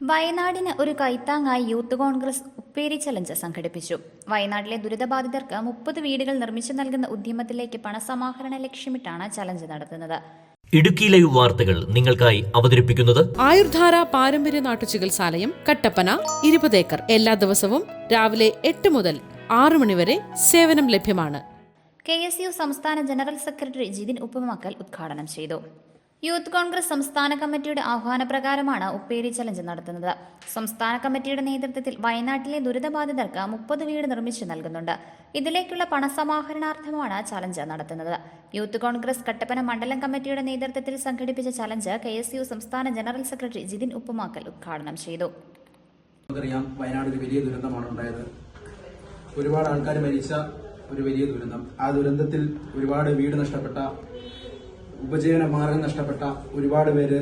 വയനാടിന് ഒരു കൈത്താങ്ങായി യൂത്ത് കോൺഗ്രസ് ഉപ്പേരി ചലഞ്ച് സംഘടിപ്പിച്ചു. വയനാട്ടിലെ ദുരിതബാധിതർക്ക് മുപ്പത് വീടുകൾ നിർമ്മിച്ചു നൽകുന്ന ഉദ്യമത്തിലേക്ക് പണസമാഹരണ ലക്ഷ്യമിട്ടാണ് ചലഞ്ച് നടത്തുന്നത്. ഇടുക്കിയിലെ ലൈവ് വാർത്തകൾ നിങ്ങൾക്കായി അവതരിപ്പിക്കുന്നത് ആയുർധാര പാരമ്പര്യ നാട്ടുചികിത്സാലയം കട്ടപ്പന ഇരുപത് ഏക്കർ. എല്ലാ ദിവസവും രാവിലെ എട്ട് മുതൽ ആറ് മണിവരെ സേവനം ലഭ്യമാണ്. കെ എസ് യു സംസ്ഥാന ജനറൽ സെക്രട്ടറി ജിതിൻ ഉപ്പമക്കൽ ഉദ്ഘാടനം ചെയ്തു. യൂത്ത് കോൺഗ്രസ് സംസ്ഥാന കമ്മിറ്റിയുടെ ആഹ്വാനപ്രകാരമാണ് ഉപ്പേരി ചലഞ്ച് നടത്തുന്നത്. സംസ്ഥാന കമ്മിറ്റിയുടെ നേതൃത്വത്തിൽ വയനാട്ടിലെ ദുരിതബാധിതർക്ക് മുപ്പത് വീട് നിർമ്മിച്ചു നൽകുന്നുണ്ട്. ഇതിലേക്കുള്ള പണസമാഹരണാർത്ഥമാണ് ചലഞ്ച് നടത്തുന്നത്. യൂത്ത് കോൺഗ്രസ് കട്ടപ്പന മണ്ഡലം കമ്മിറ്റിയുടെ നേതൃത്വത്തിൽ സംഘടിപ്പിച്ച ചലഞ്ച് കെ സംസ്ഥാന ജനറൽ സെക്രട്ടറി ജിതിൻ ഉപ്പുമാക്കൽ ഉദ്ഘാടനം ചെയ്തു. നമുക്കറിയാം വയനാട് ഒരു വലിയ ദുരന്തമാണ് ഉണ്ടായത്. ഒരുപാട് ആൾക്കാർ മരിച്ച ഒരു വലിയ ദുരന്തം. ആ ദുരന്തത്തിൽ ഒരുപാട് വീട് നഷ്ടപ്പെട്ട ഉപജീവന മാർഗം നഷ്ടപ്പെട്ട ഒരുപാട് പേര്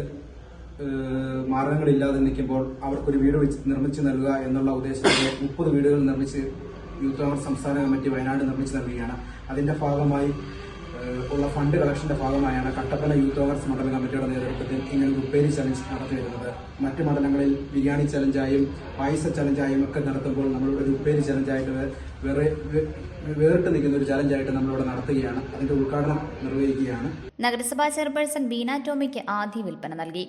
മാർഗങ്ങളില്ലാതെ നിൽക്കുമ്പോൾ അവർക്കൊരു വീട് നിർമ്മിച്ചു നൽകുക എന്നുള്ള ഉദ്ദേശത്തോടെ മുപ്പത് വീടുകൾ നിർമ്മിച്ച് യൂത്ത് കോൺഗ്രസ് സംസ്ഥാന കമ്മിറ്റി വയനാട് നിർമ്മിച്ചു നൽകുകയാണ്. അതിന്റെ ഭാഗമായി ഉള്ള ഫണ്ട് കളക്ഷന്റെ ഭാഗമായാണ് കട്ടപ്പന യൂത്ത് കോൺഗ്രസ് മണ്ഡലം കമ്മിറ്റിയുടെ നേതൃത്വത്തിൽ ഇങ്ങനെ ഉപ്പേരി ചലഞ്ച് നടത്തി വരുന്നത് മറ്റ് മണ്ഡലങ്ങളിൽ ബിരിയാണി ചലഞ്ചായും പായസ ചലഞ്ചായും ഒക്കെ നടത്തുമ്പോൾ നമ്മളിവിടെ ഒരു ഉപ്പേരി ചലഞ്ചായിട്ട് വേറെ വേറിട്ട് നിൽക്കുന്ന ഒരു ചലഞ്ചായിട്ട് നമ്മളിവിടെ നടത്തുകയാണ്. അതിന്റെ ഉദ്ഘാടനം നിർവഹിക്കുകയാണ്. നഗരസഭാ ചെയർപേഴ്സൺ ബീന ടോമിക്ക് ആദ്യ വിൽപ്പന നൽകി.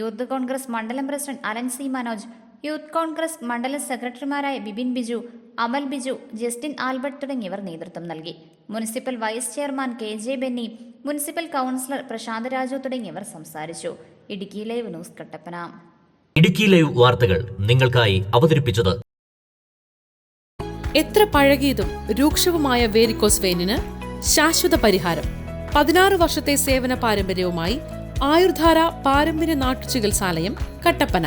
യൂത്ത് കോൺഗ്രസ് മണ്ഡലം president Alan C Manoj youth Congress മണ്ഡലം സെക്രട്ടറിമാരായ ബിബിൻ ബിജു അമൽ ബിജു ജസ്റ്റിൻ ആൽബർട്ട് തുടങ്ങിയവർ നേതൃത്വം നൽകി. Municipal vice chairman K J Benny municipal councillor Prashanth Raju തുടങ്ങിയവർ സംസാരിച്ചു. Idukki live news Kattappana. Idukki live വാർത്തകൾ നിങ്ങൾക്കായി അവതരിപ്പിച്ചത് എത്ര പഴകിയതും രൂക്ഷവുമായ വേരിക്കോസ് വെയിനിന് ശാശ്വത പരിഹാരം. പതിനാറ് വർഷത്തെ സേവന പാരമ്പര്യവുമായി ആയുർധാര പാരമ്പര്യ നാട്ടുചികിത്സാലയം കട്ടപ്പന.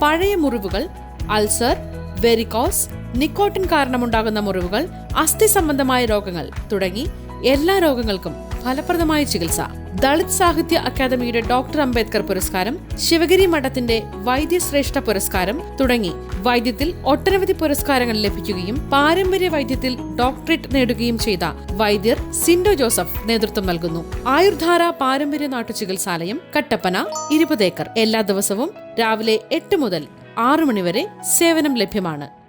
പഴയ മുറിവുകൾ അൾസർ വെരിക്കോസ് നിക്കോട്ടിൻ കാരണമുണ്ടാകുന്ന മുറിവുകൾ അസ്ഥി സംബന്ധമായ രോഗങ്ങൾ തുടങ്ങി എല്ലാ രോഗങ്ങൾക്കും ഫലപ്രദമായ ചികിത്സ. ദളിത് സാഹിത്യ അക്കാദമിയുടെ ഡോക്ടർ അംബേദ്കർ പുരസ്കാരം ശിവഗിരി മഠത്തിന്റെ വൈദ്യശ്രേഷ്ഠ പുരസ്കാരം തുടങ്ങി. വൈദ്യത്തിൽ ഒട്ടനവധി പുരസ്കാരങ്ങൾ ലഭിക്കുകയും പാരമ്പര്യ വൈദ്യത്തിൽ ഡോക്ടറേറ്റ് നേടുകയും ചെയ്ത വൈദ്യർ സിൻഡോ ജോസഫ് നേതൃത്വം നൽകുന്നു. ആയുർധാര പാരമ്പര്യ നാട്ടുചികിത്സാലയം കട്ടപ്പന ഇരുപത് ഏക്കർ. എല്ലാ ദിവസവും രാവിലെ എട്ട് മുതൽ ആറു മണിവരെ സേവനം ലഭ്യമാണ്.